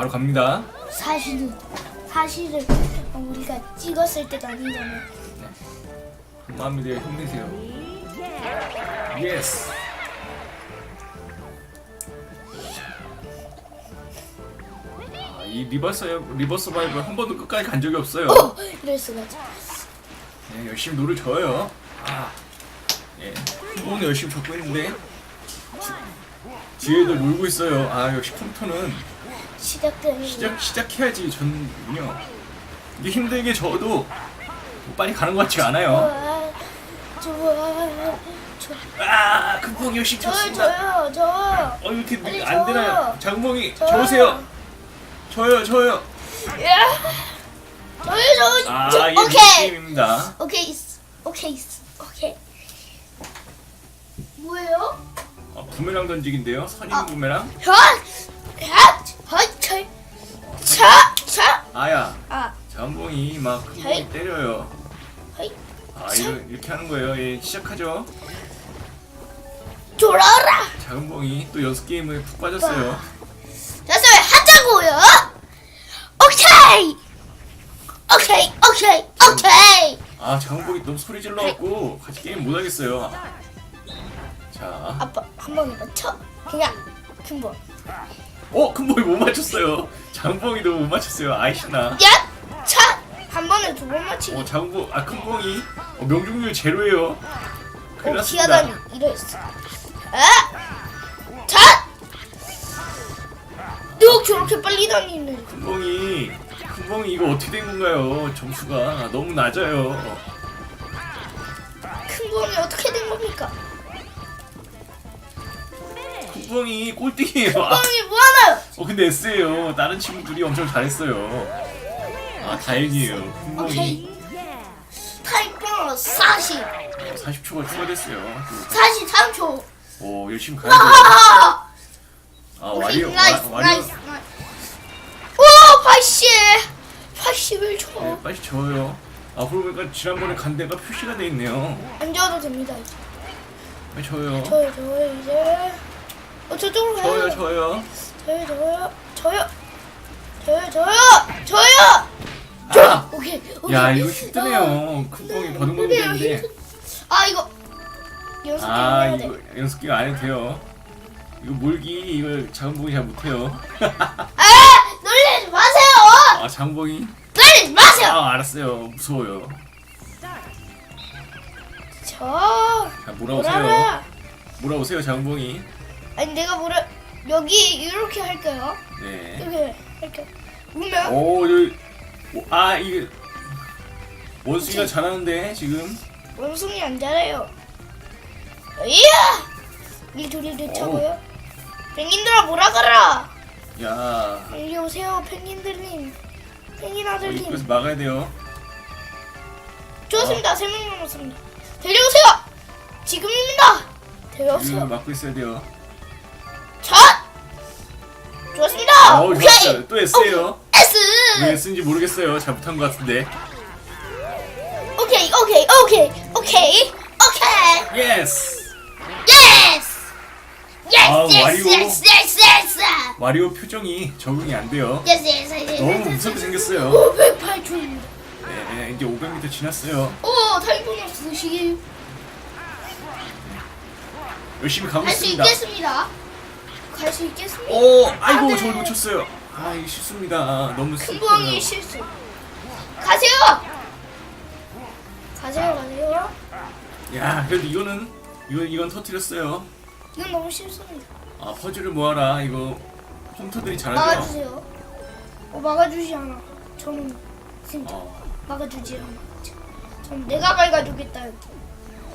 바로 갑니다. 사실은 사실은 우리가 찍었을 때가 아니잖아. 마음에 힘내세요. 예스. 아, 이 리버스 리버스 바이블 한 번도 끝까지 간 적이 없어요. 어, 이럴 수가. 네, 열심히 노를 져요. 아, 예, 오늘 열심히 적고 있는데 뒤에도 놀고 있어요. 아 역시 컴퓨터는 시작되는 시작 시작해야지 저는요. 이게 힘들게 져도 뭐 빨리 가는 것 같지가 않아요. 좋아, 좋아, 좋아. 아, 금붕이 열심히 저요, 쳤습니다. 저요, 저. 어 이렇게 빨리 안 되나요? 저요. 장봉이 저요. 저으세요. 저요 저요. 야, 저요, 저. 아 저, 이게 오케이, 게임입니다. 오케이, 오케이, 오케이. 뭐예요? 어, 부메랑 던지기인데요. 선임 아. 부메랑. 현, 막 헤이. 금붕이 때려요. 헤이. 아 이런 이렇게 하는 거예요. 예 시작하죠. 돌아라. 작은 봉이 또 연습 게임에 푹 빠졌어요. 됐어요, 하자고요. 오케이, 오케이, 오케이, 오케이. 아 작은 봉이 너무 소리 질러갖고 같이 게임 못 하겠어요. 자, 아빠 한 번에 맞춰. 그냥 큰 번. 어 큰봉이 못 맞췄어요. 작은 봉이도 못 맞췄어요. 아이씨나. 야, 차. 번 맞히기. 어 작은봉 아 큰봉이 어, 명중률 제로예요. 큰일 어, 났습니다. 기아다니 이랬어. 아, 차. 너 저렇게 빨리 다니는. 큰봉이 큰봉이 이거 어떻게 된 건가요? 점수가 너무 낮아요. 큰 번이 어떻게 된 겁니까? 큰봉이 꼴등이에요. 아, 번이 뭐 하나요? 어 근데 S예요. 다른 친구들이 엄청 잘했어요. 아 다행이에요. 오케이. 타이머 40, 40초가 추가됐어요. 43초. 오 열심히 가야 돼요. 아, 아 오케이, 와리오 나이스, 와, 나이스, 와리오 나이스. 오, 80, 81초. 네, 빨리 저어요. 아 그러고 보니까 지난번에 간 데가 표시가 돼 있네요. 안 줘도 됩니다. 빨리 저요. 저요, 저요, 이제. 어, 저쪽으로 가요. 저요 저요. 저요, 저요, 저요. 저요, 저요, 저요. 아! 오케이, 오케이. 야 이거 힘드네요. 큰 뽕이 버둥버둥 힘드네요, 되는데. 힘들- 아, 이거. 연습 좀아 해야 이거 돼. 연습 기가 안 해도 돼요. 이거 몰기 이거 작은봉이 잘 못해요. 아, 놀리지 마세요. 아 장봉이. 놀리지 마세요. 아 알았어요. 무서워요. 저. 자 몰아오세요. 뭐라라. 몰아오세요 장봉이. 아니, 내가 뭐라. 여기 이렇게 할까요? 네. 이렇게 할게요. 오 여기 오, 아 이게 원숭이가 잘하는데 지금. 원숭이 안 잘해요. 이야! 이 둘이 차고요. 펭귄들아 그라? 야. 이리 오세요, 펭귄들님. 펭귄 어, 아들님. 입구에서 막아야 돼요. 좋습니다. 세 명 남았습니다. 데려오세요. 지금입니다. 지금 데려오세요. 막고 있어야 돼요. 첫. 좋습니다. 어우 오케이. 또 S예요. S. 왜 S인지 모르겠어요. 잘못한 것 같은데. 오케이, 오케이, 오케이, 오케이, 오케이. 예스. 예스. 예스, 예스, 와리오. 예스, 예스, 예스. 마리오 표정이 적응이 안 돼요. 예스, 예스, 예스. 너무 무섭게 생겼어요. 508초입니다. 네, 이제 500m 지났어요. 오, 타이포너스 시기 열심히 가고 할 수 있습니다. 있겠습니다. 갈 수 있겠습니다. 오, 아이고 안 돼. 저를 놓쳤어요. 아, 이 실수입니다. 너무 큰 슬퍼요. 부엉이 실수. 가세요. 가세요, 가세요. 야, 그래도 이거는 이건 이건 터뜨렸어요. 이건 너무 실수입니다. 아, 퍼즐을 모아라. 이거 컴퓨터들이 잘하죠. 막아주세요. 어, 막아주지 않아. 저는 진짜 어, 막아주지 않아. 전 내가 밟아주겠다. 여기.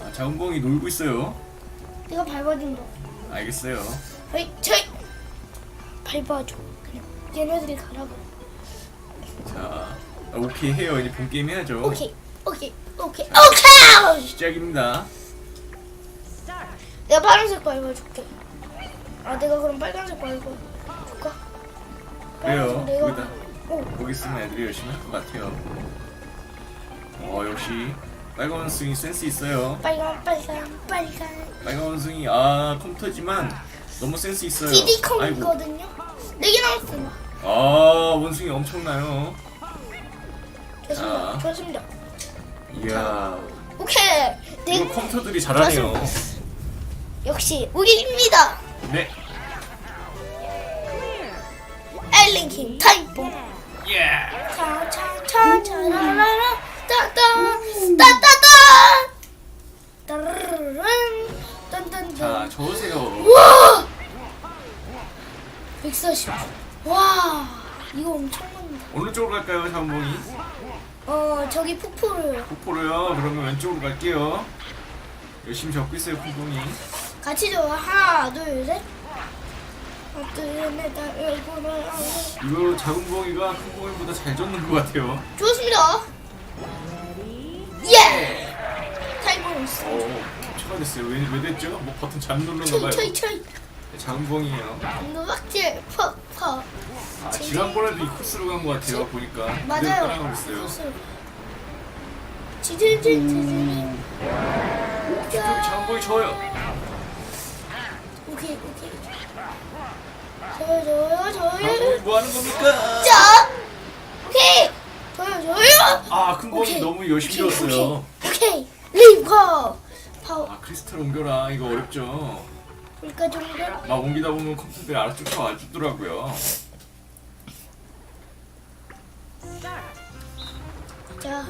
아, 자은봉이 놀고 있어요. 내가 밟아준다. 알겠어요. 헤이, 제이. 밟아줘. 얘네들이 가라고. 자, 아, 오케이 해요. 이제 본 게임 해야죠. 오케이, 오케이, 오케이, 오케이. 시작입니다. 내가 파란색 밟아줄게. 아, 내가 그럼 빨간색 밟아줄까? 그래요. 빨간색 내가. 거기 쓰면 애들이 열심히 할 것 같아요. 어 역시 빨간 원숭이 센스 있어요. 빨간, 빨간, 빨간. 빨간 원숭이 아 컴퓨터지만 너무 센스 있어요. 아이고. 디디콩이거든요. 네개 남았어요. 아 원숭이 엄청나요. 좋습니다. 자. 좋습니다. 이야, 오케이. 네, 이거 컴퓨터들이 잘하네요. 역시 우리입니다. 네, 엘링킹 타이포. 예. 차 어느 쪽으로 갈까요, 자원봉이? 어 저기 폭포를 폭포로요. 그러면 왼쪽으로 갈게요. 열심히 적고 있어요, 콩콩이. 같이 줘 하나 둘 셋. 하나 둘셋넷 다섯 여섯 일곱 이거 작은 봉이가 큰 봉이보다 잘 젓는 것 같아요. 좋습니다. 예. 타이거스. 오, 캡처가 됐어요. 왜, 왜 됐죠? 뭐 버튼 잘못 눌렀나 봐요. 쳐이 쳐이. 작은 봉이에요. 노박질 퍽퍽. 아, 지난번에도 이 코스로 간 것 같아요, 보니까. 그대로 맞아요. 따라가고 있어요. 지질질 지질. 저기 작은 봉이 저요. 오케이 오케이. 저요 저요 저요. 봉이 뭐 하는 겁니까? 자. 오케이. 저요 저요. 아, 큰 오케이. 너무 열심히 오케이, 줬어요. 오케이. 리버. 파워. 아, 크리스탈 옮겨라. 이거 어렵죠? 그러니까 좀 더. 막 옮기다 보면 컴퓨터들이 알아 쫓아와 주더라고요. 자.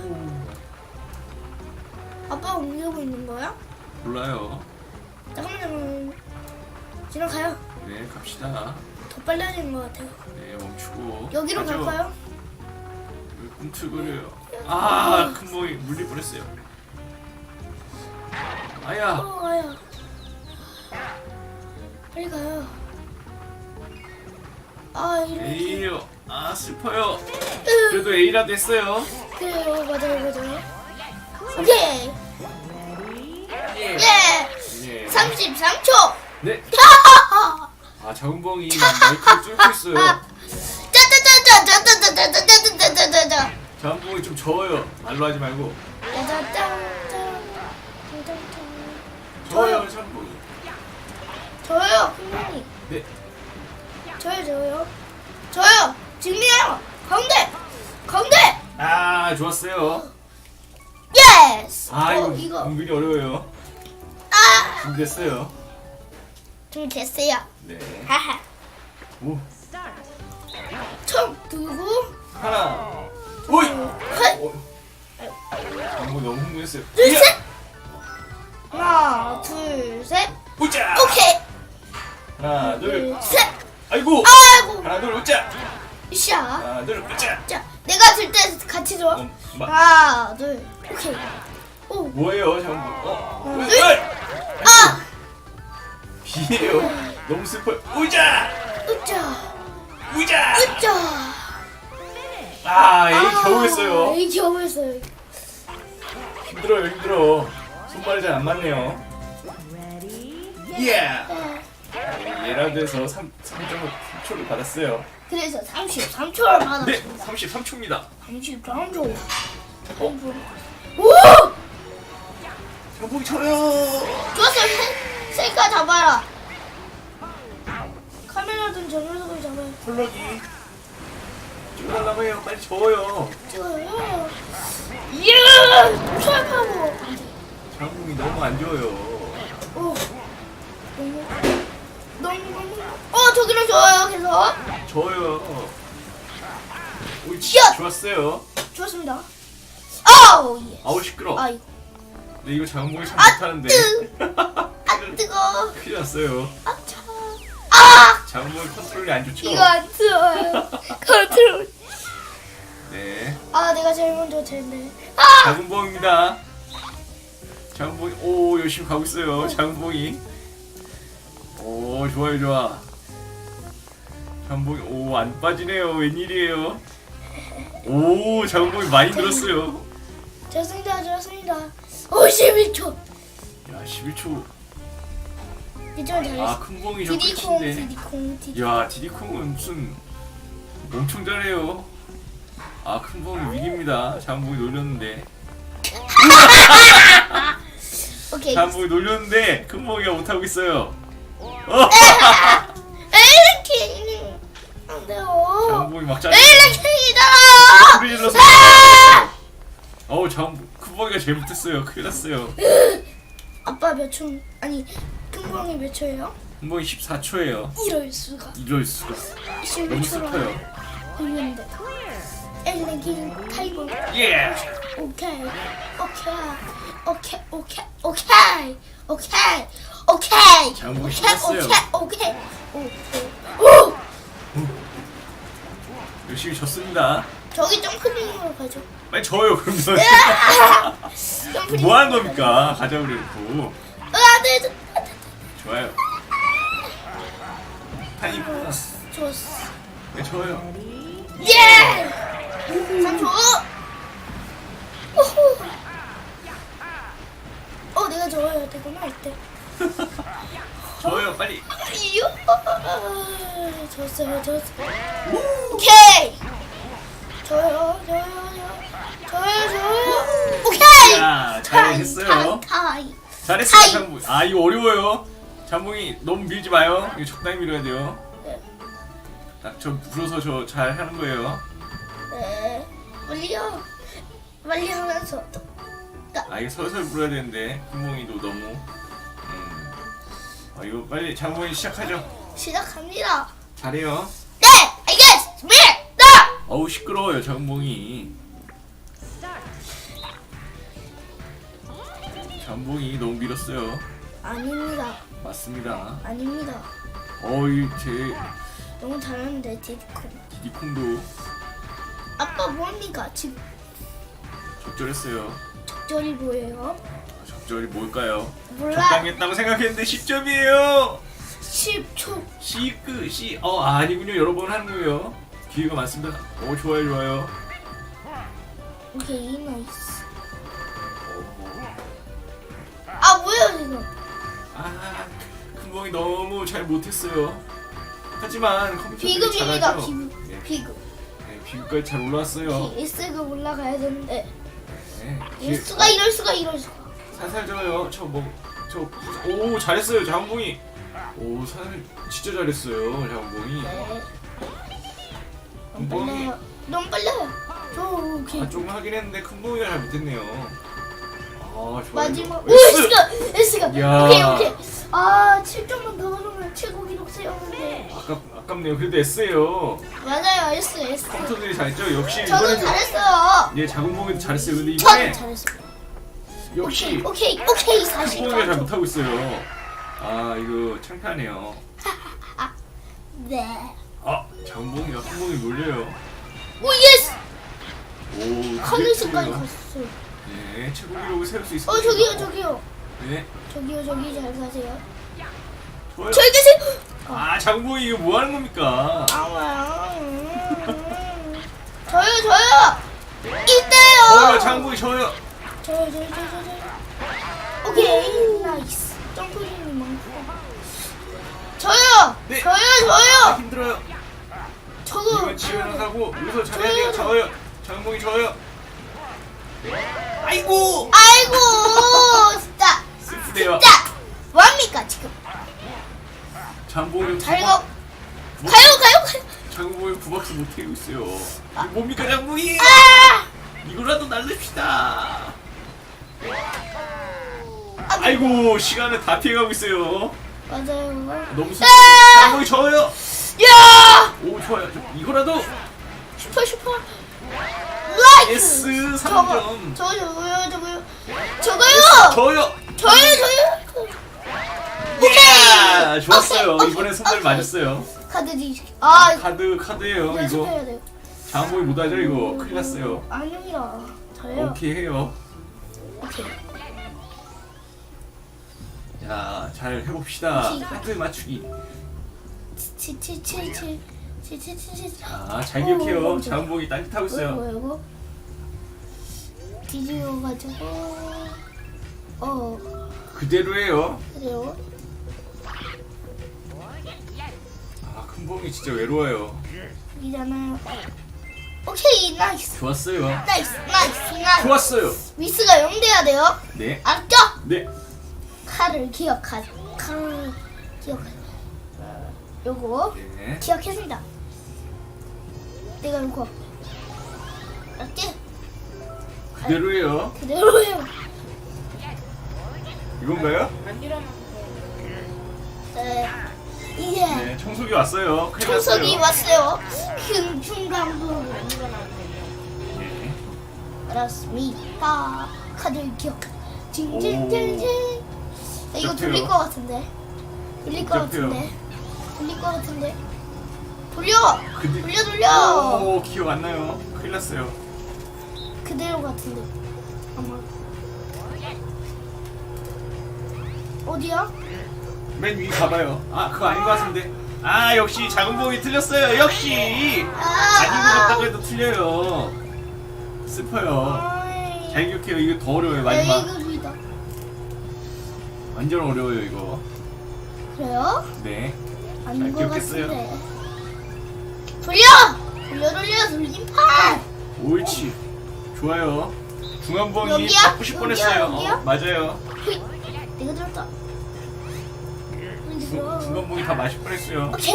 아빠 옮기고 있는 거야? 몰라요. 잠깐만 잠깐만. 지나가요. 네, 갑시다. 더 빨라지는 것 같아요. 네, 멈추고. 여기로 가죠. 갈까요? 왜 꿈틀거려요? 아, 큰 봉이 물릴 뻔했어요. 아야, 어, 가요. 빨리 가요. 아, 이렇게. A요. 아, 슬퍼요. 그래도 A라 됐어요. 그래요, 맞아요, 맞아요. 오케이. 예. 예! 예. 33초! 네. 아, 작은 봉이 막 마이크를 뚫고 있어요. 짜짜짜짜짜짜짜짜짜짜짜짜짜짜! 작은 봉이 좀 저어요. 말로 하지 말고. 저어요, 작은 봉이. 저요, 큰언니. 네. 저요, 저요. 저요! 지금이요! 가운데! 가운데! 아, 좋았어요. 예스! 아, 어, 이거 이거. 은근히 어려워요. 아! 준비됐어요. 좀 됐어요. 네. 하하. 오, 총 들고, 하나. 오이. 셋! 어. 이거 너무 흥분했어요. 둘! 셋! 하나, 둘, 셋! 우짜. 오케이! 하나, 둘. 둘, 셋! 아이고. 아이고! 하나, 둘, 우짜. 샤! 하나, 둘, 우짜. 자, 내가 들때 같이 줘. 어, 마, 하나, 둘, 오케이. 오, 뭐예요, 잠깐. 어? 둘. 왜? 아! 비예요. 너무 슬퍼요. 우짜. 으짜, 우짜. 으짜. 아, 이 겨우 했어요. 이 겨우 했어요. 힘들어요, 힘들어. 손발이 잘 안 맞네요. 예. 네. 예라드에서 3, 3.3초를 받았어요. 그래서 33초를 네, 받았습니다. 33초입니다. 33초. 어? 오! 장봉이 쳐요. 좋았어. 셀카 잡아라. 카메라 든 저 녀석을 잡아요. 펄럭이. 찍어달라고 해요. 빨리 저어요. 찍어요. 이야! 철파고. 장봉이 너무 안 좋아요. 오. 너무, 너무, 너무. 어, 저기로 좋아요, 계속. 저어요. 오, 샷! 좋았어요. 좋았습니다. 아우, 예. 아우 시끄러. 아, 이거. 근데 이거 장봉이 참 아, 못하는데. 아, 뜨거. 큰일 났어요. 아, 차. 아! 장봉이 컨트롤이 안 좋죠? 이거 안 좋아요. 컨트롤. 네. 아, 내가 제일 먼저 됐네. 아! 장봉입니다. 장봉이 오 열심히 가고 있어요. 장봉이. 오 좋아요 좋아. 장봉이 오 안 빠지네요. 웬일이에요? 오 장봉이 많이 늘었어요. 좋습니다, 좋습니다. 51초. 야 11초. 이쪽은 잘했어. 아큰 봉이 저 디디콩, 끝인데. 디디콩, 디디. 야 디디콩은 무슨 엄청 잘해요. 아큰 봉이 위기입니다. 장봉이 놀렸는데. 오케이. 놀렸는데 큰 봉이가 못하고 있어요. 에이킹. 안 돼요. 장봉이 막 짜증. 소리 질러서. 어우 장 큰봉이가 제일 못했어요. 큰일 났어요. 아빠 몇 초? 아니 큰공이 몇 초예요? 큰봉이 14초예요. 이럴 수가. 이럴 수가. 너무 11초로 슬퍼요. 걸렸는데. 엘렉트릭 타이거. 예. 오케이, 오케이, 오케이, 오케이, 오케이, 오케이, 오케이. 장봉이 오케이. 오케이, 오케이, 오, 오. 열심히 졌습니다. 저기 점프링으로 가죠. 빨리 져요 그러면. 점프링. 뭐 하는 겁니까? 가자 그래놓고. 아, 네, 저, 좋아요. 타임. 좋았어. 네, 좋아요. 예! 3초. 오호. 어, 내가 좋아야 되구나 이때. 좋아요, 빨리. 이요. 좋았어요, 좋았어요. 오케이. 저요, 저요, 저요, 저요, 저요. 오케이. 자, 잘했어요. 타이. 잘했어요, 아이. 장봉. 아, 이거 어려워요. 장봉이 너무 밀지 마요. 이거 적당히 밀어야 돼요. 네. 딱 저 불어서 저 잘 하는 거예요. 네. 빨리요. 빨리 하면서. 아, 이거 서서히 불어야 되는데 구멍이도 너무. 음. 아, 이거 빨리 장봉이 시작하죠. 시작합니다. 잘해요. 어우 시끄러워요, 장봉이. 장봉이 너무 밀었어요. 아닙니다. 맞습니다. 아닙니다. 어이 제 너무 잘하는데 디디콘. 디디콩도 아빠 뭡니까? 지금 적절했어요. 적절히 보여요. 적절히 뭘까요? 몰라. 적당했다고 생각했는데 10점이에요. 10초. 시크 시. 어 아니군요. 여러 번 하는 거예요. 기회가 많습니다. 오 좋아요 좋아요. 오케이 나이스. 아 뭐야 지금? 아 큰봉이 너무 잘 못했어요. 하지만 컴퓨터들이 비급입니다. 잘하죠. 비급. 네, 비급. 네, 비급까지 잘 올라왔어요. S급 올라가야 되는데 네, 이럴 수가 이럴 수가 이럴 수가. 살살 져요. 저뭐저오 잘했어요. 장봉이. 오 살살 진짜 잘했어요. 장봉이. 네. 너무 뭐? 빨라요. 너무 빨라요. 저 오케이. 아 조금 하긴 했는데 큰 봉이가 잘 못했네요. 아 좋아요. 마지막. 오 S! S가 S가. 야. 오케이 오케이. 아 7점만 더 넣으면 최고 기록 세우는데. 아깝 아깝네요. 그래도 S예요. 맞아요 S S. 컴퓨터들이 잘했죠. 역시 저도 이번에도 잘했어요. 예 작은 봉이도 잘했어요. 근데 이번에 잘했어요. 역시 오케이 오케이 큰 40. 봉이가 잘 못하고 있어요. 아 이거 창피하네요. 네. 아 작은 봉이가 큰 봉이 몰려요. 오 예스. 오 하늘색까지 그게 갔어요. 네 최고 기록을 세울 수 있을 어 저기요 저기요 네 저기요 저기 잘 가세요. 좋아요. 저기 계세요. 아 장봉이 이거 뭐 하는 겁니까? 아와. 음. 저요 저요. 이때요. 저요 장봉이 저요. 저요 저요 저요 저요. 오케이 나이스. 점프링이 많고. 저요. 네. 저요 아, 저요. 힘들어요. 저도. 이건 지원을 하고 여기서 잘해야 돼요. 저요. 장봉이 저요. 아이고 아이고 진짜 슬프네요. 진짜 뭐합니까 지금? 장봉이 잘 가. 가요 가요 가요. 장봉이 구박수 못하고 있어요. 이거 뭡니까 장봉이? 아. 이거라도 날립시다. 아, 아이고 시간을 다 피해가고 있어요. 맞아요. 너무. 아! 장봉이 저요. 야! 오 좋아요. 이거라도 슈퍼 슈퍼. 라이트. S 저거 3점. 저거 저거요 저거요 저거요 저요. 저요 저요. 예! 좋았어요. 오케이, 이번에 오케이. 맞았어요. 카드 디. 아 카드 카드예요. 이거 연습해야 돼요. 장보이 못 하죠 이거. 큰일 났어요. 아닙니다. 저요. 오케이 해요. 오케이. 자, 잘 해봅시다. 카드 맞추기. 칠칠칠칠 자, 잘 기억해요. 장보이 딴짓하고 있어요. 뭐야 이거? 뒤집어 가지고. 어 그대로예요. 그래요. 아, 큰 봉이 진짜 외로워요. 이잖아요. 오케이 나이스 좋았어요. 나이스 나이스 나이스. 좋았어요. 위스가 영 돼야 돼요. 네. 알았죠? 네. 칼을 기억하 칼을 기억하 어, 요거 네. 기억했습니다 내가 이거 알았지? 그대로예요. 그대로예요. 이건가요? 네. 이제 네, 청소기 왔어요. 큰일 청소기 났어요. 왔어요. 큰 중간부 예. 알았습니다. 카드 기억. 징징징징. 나 이거. 돌릴 것 같은데. 돌릴 것. 같은데. 돌릴 것 같은데. 돌려. 근데- 돌려 돌려. 오, 기억 안 나요. 큰일 났어요. 그대로 같은데. 아마. 어디야? 맨 위 가봐요. 아, 그거 아닌 것 같은데. 아, 역시 작은 봉이 틀렸어요. 역시. 아, 아닌 것 같다고 해도 틀려요. 슬퍼요. 잘 기억해요. 이거 더 어려워요. 네, 마지막. 완전 어려워요, 이거. 그래요? 네. 아닌 것 기억했어요. 같은데. 돌려! 돌려 돌려 돌림판! 옳지. 좋아요. 여기요? 잡고 싶 뻔했어요. 여기요? 어? 맞아요. 휘! 내가 들었다. 중- 중간봉이 다 마실 뻔했어요. 오케이.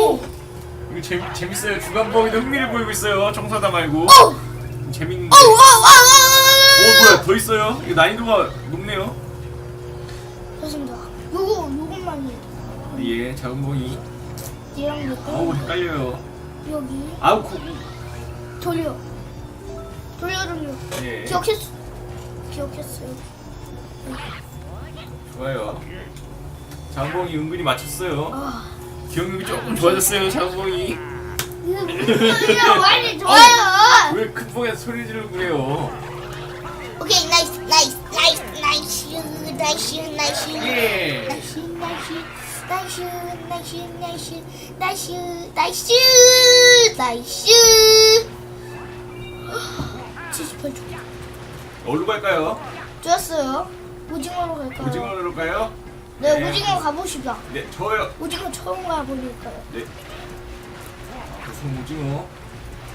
이거 재밌, 재밌어요. 중간봉이도 흥미를 보이고 있어요. 청소하다 말고. 오! 재밌는데. 오! 오! 뭐야, 더 있어요? 이거 난이도가 높네요. 좋습니다. 요거 요것만이 예, 작은 봉이. 얘랑 요거 어우, 헷갈려요. 여기 아우, 고, 돌려. 돌려 돌려. 예. 기억했어. 기억했어요. 좋아요. 장봉이 은근히 맞췄어요. 아. 기억력이 조금 좋아졌어요, 장봉이. 이거 무슨 많이 좋아요. 왜큰 봉에 소리 지르고 그래요? 오케이 나이스 나이스 나이스 나이스 나이스 나이스 예. 나이스 나이스 나이스 나이스 나이스 나이스 나이스 나이스 78초 어디로 갈까요? 좋았어요 오징어로 갈까요? 오징어로 가요? 네 네. 오징어 가보시다 네, 저요. 오징어 처음 가보니까요 네. 무슨 오징어?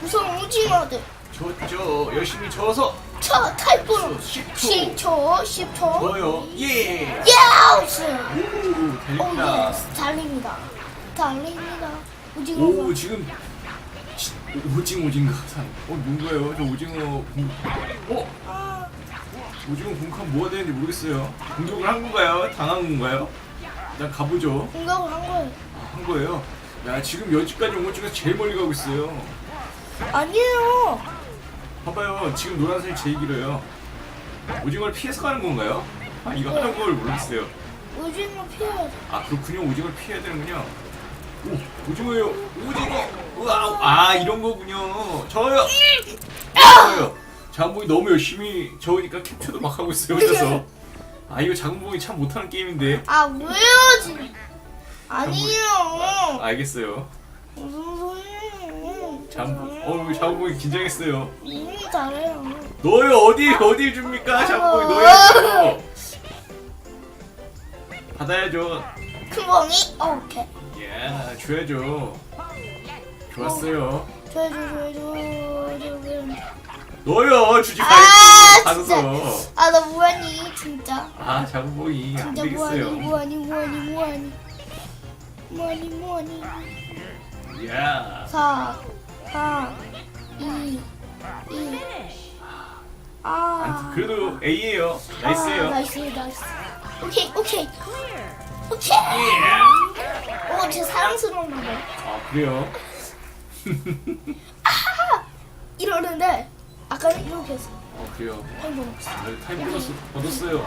우선 오징어들 졌죠. 열심히 저어서 저 탈부로 10초. 10초 10초 저요. 예. 야우스 오. 오 예스 달립니다 달립니다 오징어가 오, 지금 지- 오징어 오징어 산. 어, 뭔가요? 저 오징어 공... 어? 아, 오징어 공칸 뭐가 되는지 모르겠어요. 공격을 한 건가요? 당한 건가요? 일단 가보죠. 공격을 한 거예요 아, 한 거예요. 야, 지금 여기까지 온 것 중에서 제일 멀리 가고 있어요. 아니에요 봐봐요. 지금 노란색이 제일 길어요. 오징어를 피해서 가는 건가요? 아, 이거 하는 걸 모르겠어요. 오징어 피해야 돼 아, 그렇군요. 오징어를 피해야 되는군요. 오, 오징어예요. 오징어. 우와, 아, 이런 거군요. 저요. 저요. 장봉이 너무 열심히 저으니까 캡처도 막 하고 있어요. 혼자서. 아, 이거 장봉이 참 못하는 게임인데. 아 왜요 지금 아니에요 알겠어요. 무슨 소리예요 장봉, 어우, 장봉이 긴장했어요. 음 잘해요 너요 어디 어디 줍니까? 장봉이 너요. 받아야죠. 큰 멍이 어, 오케이 예, 줘야죠. 좋았어요. 줘줘 줘줘 줘줘 너요 주지 아, 말고 받아서. 아나 뭐하니 진짜 아안 진짜 뭐하니 되겠어요. 뭐하니 뭐하니 뭐하니 뭐하니 뭐하니 야, 4 4 2 1 아, 아무튼 그래도 A예요. 아, 나이스예요. 나이스 나이스 오케이 오케이 오케이 예. 오, 제 사랑스러운 말아 그래요? 이러는데 아까 이렇게 했어 어 그래요. 한번 없어 네, 타임 보너스 얻었어요.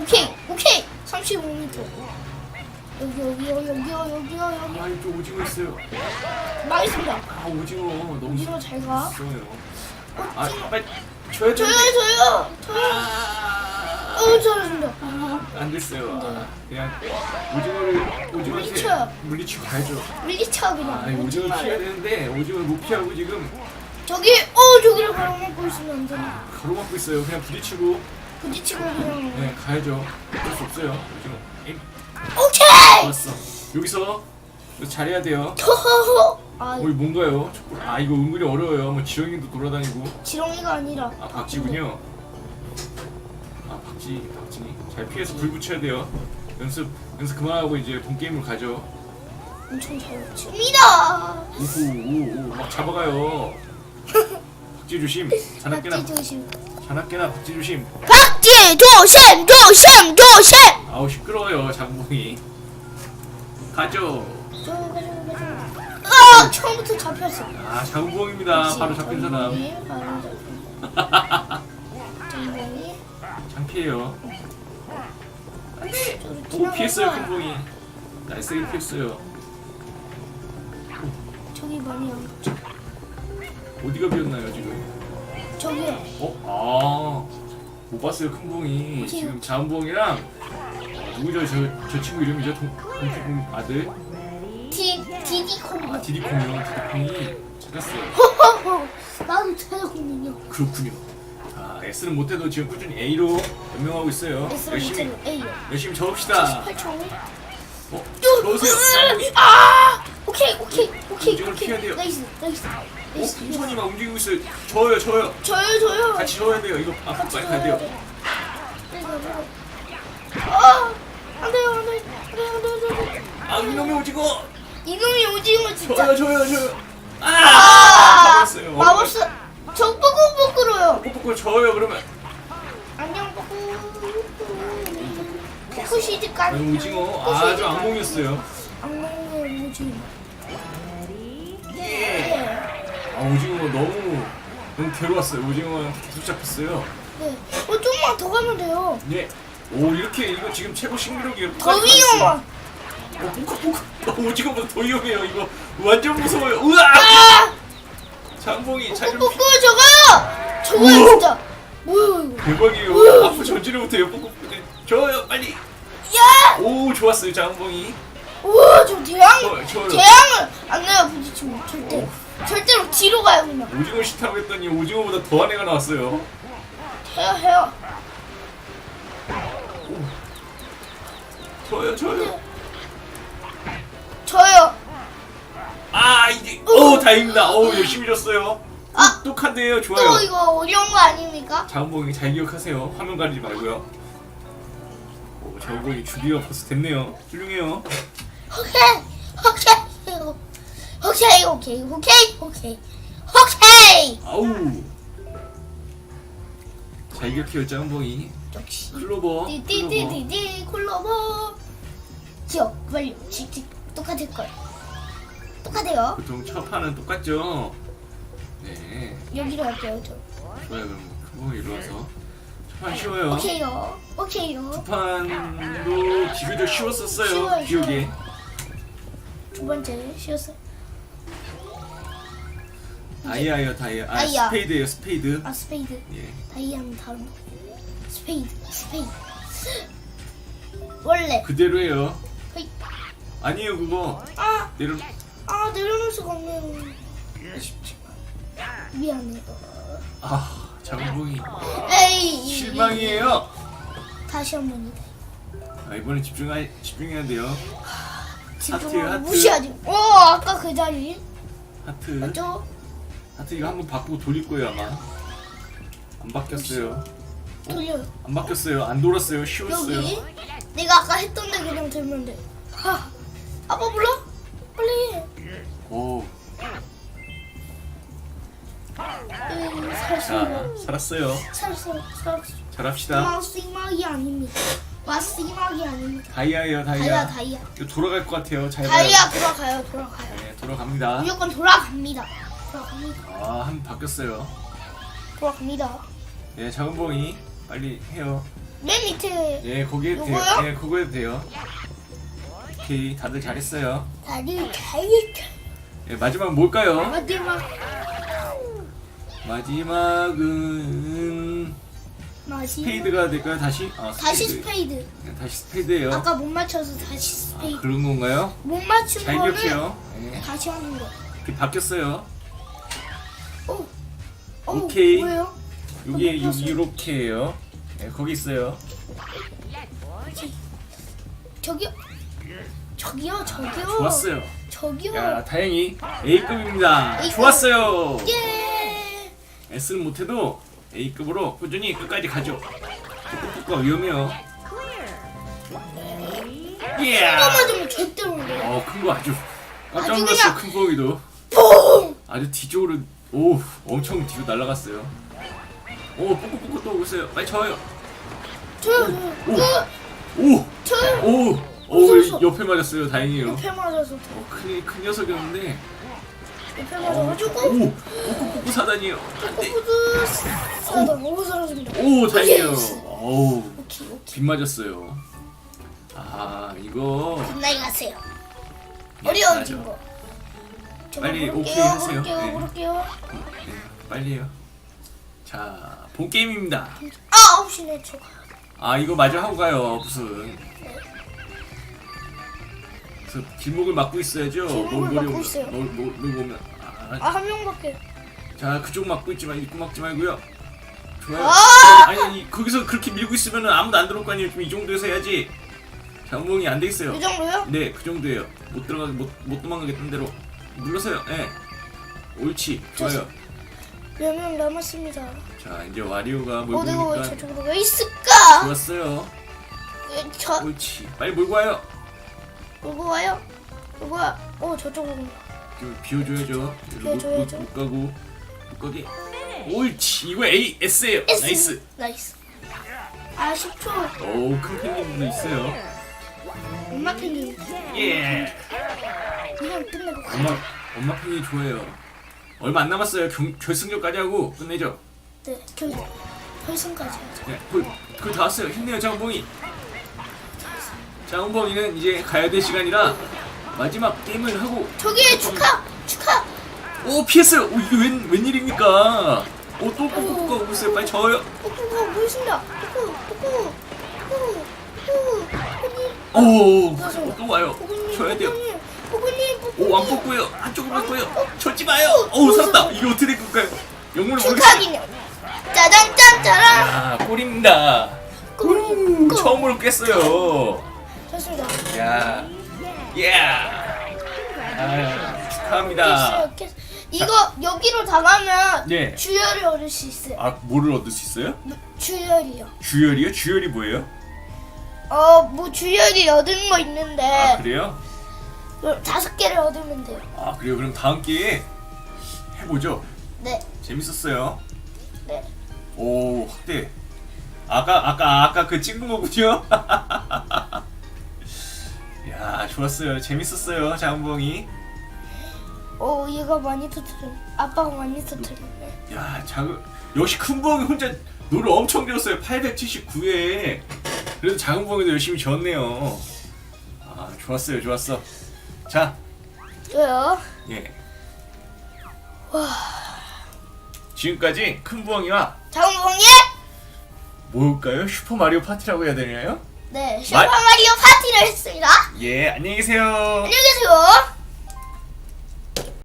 오케이 오케이 35m 여기 여기요 여기요 여기요 여기 아 이쪽 오징어 있어요. 망했습니다 아 오징어 너무 오징어 잘가 있어요. 아 빨리 줘야 저요 되는데. 저요 저요 아, 어 잘했습니다 안 됐어요. 아, 그냥 오징어를 오징어한테 물리쳐요. 물리치고 가야죠. 밀리쳐 아, 그냥 이 오징어. 피해야 되는데 오징어를 못 피하고 지금 저기 어 저기를 가로막고 있으면 안 되나 가로막고 있어요. 그냥 부딪히고 부딪히고 그냥 네 가야죠. 어쩔 수 없어요. 오징어. 에이, 오케이 좋았어. 여기서 잘해야 돼요. 허허허 아 어, 이 뭔가요? 촛불. 아 이거 은근히 어려워요. 뭐 지렁이도 돌아다니고. 지렁이가 아니라 아 박쥐군요. 아 박쥐, 박쥐. 잘 피해서 불 붙여야 돼요. 연습, 연습 그만하고 이제 본 게임을 가죠. 엄청 잘 칩니다 오호, 오, 오, 막 잡아가요. 박쥐 조심. 자나깨나 박쥐 조심. 자나깨나 박쥐 조심. 박쥐 조심 조심 조심. 아우 시끄러워요 장봉이. 가죠. 저거. 아 처음부터 잡혔어. 아 장봉입니다. 바로 잡힌 사람. 정봉이 바로 잡힌. 정봉이 장피해요. 저기 오 피했어요 지나가서 큰 봉이. 날쌔게 피했어요. 저기 갔죠. 어디가 비었나요 지금? 저기요. 어? 아. 못 봤어요 큰 봉이. 지금 자은봉이랑 누구죠 저, 저 친구 이름이죠 동, 동키봉 아들. 디 디디콩. 아 디디콩이요. 디디콩이 찾았어요. 허허허. 나도 찾았군요. 그렇군요. 자 S는 못해도 지금 꾸준히 A로 연명하고 있어요. S를 열심히 A요. 열심히 적읍시다. 8초. 어? 넣으세요. 아! 오케이 오케이 오케이 오케이. 피해야 돼요. 나이스 나이스. 어? 나이스. 우선이 막 움직이고 있어요. 저요 저요. 저요 저요. 같이 저어야 돼요. 이거 앞으로 같이 많이 가야 돼요. 아! 안 돼요 안 돼. 안 돼, 안 돼, 안 돼, 안 돼. 아 이놈의 오징어. 이놈이 오징어 진짜. 저요 저요 저요. 아! 아! 잡았어요. 마법스. 저 뽀글뽀글어요. 뽀뽀뽀 저요 그러면. 안녕 뽀글. 포크시즈까지. 아, 오징어 아주 악몽이었어요. 악몽의 오징어. 예. 아 오징어 너무 너무 괴로웠어요. 오징어한테 계속 잡혔어요. 네. 어 좀만 더 가면 돼요. 예. 오 이렇게 이거 지금 최고 신기록이에요. 더 위험한. 어, 뽀카 뽀카. 어, 오징어보다 더 위험해요. 이거 완전 무서워요. 우와! 아! 장봉이 잘 좀. 뽀뽀뽀 저거요. 저거요 우와. 진짜. 뭐야 이거. 대박이에요. 앞으로 전진을 못해요. 뽀뽀뽀. 좋아요. 빨리. 야! 오 좋았어요. 장봉이. 우와 저 대양 저, 저요. 대양을 안 나요 부딪히면 절대 오. 절대로 뒤로 가요 그냥 오징어 싫다고 했더니 오징어보다 더한 애가 나왔어요. 해요 해요. 좋아요. 네. 저요 아 이제 오 다행입니다. 오 열심히 줬어요. 아! 똑똑한데요. 또 좋아요. 이거 어려운 거 아닙니까? 장봉이 잘 기억하세요. 화면 가리지 말고요. 오 장봉이 준비가 벌써 됐네요. 훌륭해요. 오케이 오케이 오케이 오케이 오케이 오케이 오케이 아우. 잘 기억해요. 장봉이. 역시 클로버. 클로버. 띠띠띠띠띠 콜로버 기억 완료 칙칙 똑같을 걸 똑같아요 보통 첫 판은 똑같죠? 네. 여기로 갈게요 저 좋아요. 그럼 그거 이리 와서 첫판 쉬워요. 오케이요 오케이요 두 판도 비교적 쉬웠었어요. 쉬워요, 기억에. 두 번째 쉬었어요 다이아요, 다이아. 아, 다이아. 스페이드예요, 스페이드. 아 스페이드 예. 다이아는 다른 거 스페이드 스페이드 원래 그대로예요. 헤이. 아니에요, 그거. 아, 내려. 아 내려놓을 수가 없네요 미안해 아, 장봉이 에이 실망이에요. 다시 한 번이다 아, 이번에 집중하 집중해야 돼요. 집중을 하트. 무시하지 어 아까 그 자리 하트. 맞죠? 하트 이거 한번 바꾸고 돌릴 거예요 아마. 안 바뀌었어요. 돌려요 안 바뀌었어요. 안 돌았어요. 쉬웠어요. 여기 내가 아까 했던 데 그냥 들면 돼 하. 아빠 불러? 빨리 해 오, 에이, 살았어 자, 살았어요. 살았어 살았어 잘합시다. 마시막이 아닙니다 마시막이 아닙니다 다이아예요, 다이아. 다이아 다이아 이거 돌아갈 것 같아요. 잘 봐요. 다이아 돌아가요 돌아가요 네, 돌아갑니다. 무조건 돌아갑니다 돌 아, 한번 바뀌었어요. 돌아갑니다 네, 작은 봉이 빨리 해요. 맨 밑에 네, 거기 해도 돼요. 요거요? 네, 그거 해도 돼요. 오케이, 다들 잘했어요. 다리 다이아 네, 마지막 뭘까요? 마지막 마지막은 마지막 스페이드가 될까요? 다시? 아, 다시 스페이드. 네, 다시 스페이드예요. 아까 못 맞춰서 다시 아, 스페이드 그런 건가요? 못 맞춘 잘 거는 기억해요. 네, 다시 하는 거 이렇게 바뀌었어요. 오. 오, 오케이. 뭐예요? 여기 바뀌었어요. 여기 이렇게예요. 네, 거기 있어요. 저기요 저기요 저기요 좋았어요. 저기요 야, 다행히 A급입니다. A급. 좋았어요. 예 S는 못해도 A급으로 꾸준히 끝까지 가죠. 꾹꾹꾹 위험해요. 예. 이거 맞으면 절대로 안 돼요 어, 큰 거 아주 깜짝 아주 놀랐어. 그냥 큰 거기도 뽕 아주 뒤쪽으로 오 엄청 뒤로 날아갔어요. 오 뽀뽀뽀뽀 또 오고 있어요. 빨리 쳐요. 저요 오. 저요 오! 저요 오! 오 무서웠어. 옆에 맞았어요. 다행이에요. 옆에 맞아서 어, 큰, 큰 녀석이었는데. 옆에 맞아가지고. 오! 뽀뽀뽀뽀 사다니요. 안돼. 꼬부드 싸다. 오. 사라집니다. 오 다행이에요. 어우 오케이 오케이. 빗 맞았어요. 아 이거. 빛나게 가세요. 맞아. 거. 제가 빨리 오케이 하세요. 네. 부를게요. 네, 빨리 해요. 자 본 게임입니다. 아 9시네 저거. 아 이거 마저 하고 가요 무슨. 그래서 길목을 막고 있어야죠. 길목을 뭘 막고 오면- 있어요. 뭘 보면. 아, 아 한 명밖에. 자 그쪽 막고 있지만 입구 막지 말고요. 좋아요. 아! 아니 아니 거기서 그렇게 밀고 있으면 아무도 안 들어올 거 아니에요. 좀 이 정도에서 해야지. 장봉이 안 되겠어요. 이 정도요? 네그 정도예요. 못 들어가 못, 못 도망가겠던 대로 눌러서요. 예. 옳지. 좋아요. 몇명 남았습니다. 자 이제 와리오가 몰고 어 내가 왜 오니까 저쪽으로 가 있을까? 좋았어요. 예, 저 옳지. 빨리 몰고 와요. 누구 와요? 누구 와? 어 저쪽으로. 좀 비워줘야죠. 비워줘야죠. 못, 못 가고. 못 가게. 옳지. 이거 A S예요. S. 나이스. 나이스. 아 10초 오큰 팬님도 있어요. 엄마 팬이 예 이건 끝내고 가 엄마 엄마 팬이 좋아해요 얼마 안 남았어요 경, 결승전까지 하고 끝내죠 네 결, 결승까지 하자 네, 거의, 거의 다 왔어요. 힘내요, 장봉이. 장봉이는 이제 가야 될 시간이라 마지막 게임을 하고. 저기에 축하! 축하! 오, 피했어요. 오, 이게 웬, 웬일입니까? 오, 또 뽀뽀뽀가 오고 있어요. 빨리 저요. 뽀뽀가 보이신다 뽀뽀 뽀뽀 뽀뽀 뽀뽀 오, 또 와요. 쳐야 돼요. 오, 안 뽑고요. 한쪽으로 갈 거예요. 쳤지 마요. 오, 살았다. 이게 어떻게 될 걸까요? 영문을 모르겠어요. 축하기념 짜잔 짠 짜란 아, 골입니다. 우, 꿀. 처음으로 깼어요. 좋습니다 야, 예. 아, 축하합니다. 됐어요, 됐- 이거 여기로 당하면 네. 주열을 얻을 수 있어요 아, 뭐를 얻을 수 있어요? 주열이요 주열이요? 주열이 뭐예요? 어 뭐 주열이 얻은 거 있는데 아 그래요? 다섯 개를 얻으면 돼요. 아 그래요? 그럼 다음 기회에 해보죠. 네. 재밌었어요. 네. 오 확대. 아까 아까 아까 그 찍은 거군요. 야 좋았어요. 재밌었어요 장봉이. 오 얘가 많이 터트려. 아빠가 많이 터트렸네. 야 작은 역시 큰 봉이 혼자 노를 엄청 들었어요. 879회 그래도 작은 봉이도 열심히 졌네요. 아 좋았어요 좋았어 자 왜요? 예. 지금까지 큰 부엉이와 장봉이? 뭘까요? 슈퍼 마리오 파티라고 해야 되나요? 네 슈퍼마리오 파티를 했습니다 예, 안녕히 계세요. 안녕히 계세요